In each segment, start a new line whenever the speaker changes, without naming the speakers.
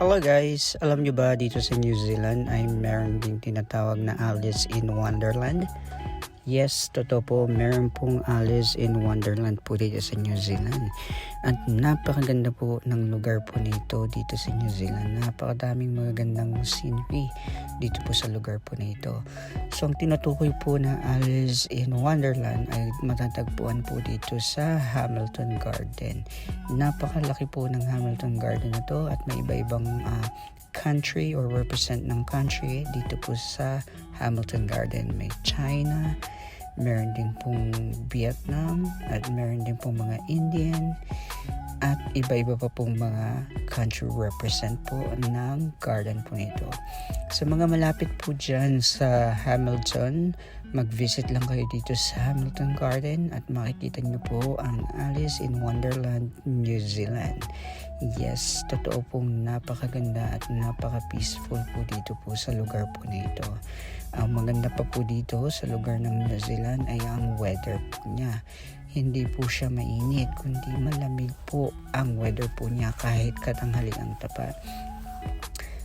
Hello guys, alam nyo ba dito sa New Zealand ay meron ding tinatawag na Alice in Wonderland? Yes, totoo po, meron pong Alice in Wonderland po dito sa New Zealand. At napakaganda po ng lugar po nito dito sa New Zealand. Napakadaming magagandang scenery dito po sa lugar po nito. So ang tinutukoy po na Alice in Wonderland ay matatagpuan po dito sa Hamilton Garden. Napakalaki po ng Hamilton Garden na to at may iba-ibang ah, country or represent ng country dito po sa Hamilton Garden. May China, meron din pong Vietnam, at meron din pong mga Indian, at iba-iba pa pong mga country represent po ng garden po nito. Sa mga malapit po dyan sa Hamilton, mag-visit lang kayo dito sa Hamilton Garden at makikita nyo po ang Alice in Wonderland, New Zealand. Yes, totoo pong napakaganda at napaka-peaceful po dito po sa lugar po nito. Ang maganda pa po dito sa lugar ng New Zealand ay ang weather po niya. Hindi po siya mainit, kundi malamig po ang weather po niya kahit katanghaliang tapat.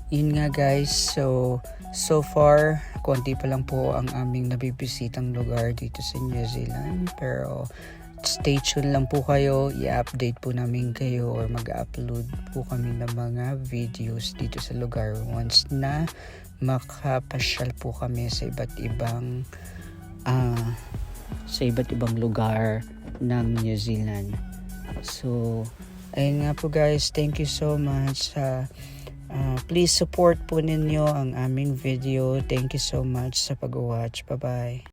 Yun nga guys, so so far, konti pa lang po ang aming nabibisitang lugar dito sa New Zealand. Pero stay tuned lang po kayo, i-update po namin kayo or mag-upload po kami ng mga videos dito sa lugar once na makapasyal po kami sa iba't ibang ah, sa iba't ibang lugar ng New Zealand. So, ayun nga po guys, thank you so much sa ah, please support po ninyo ang aming video. Thank you so much sa pag-watch. Bye-bye.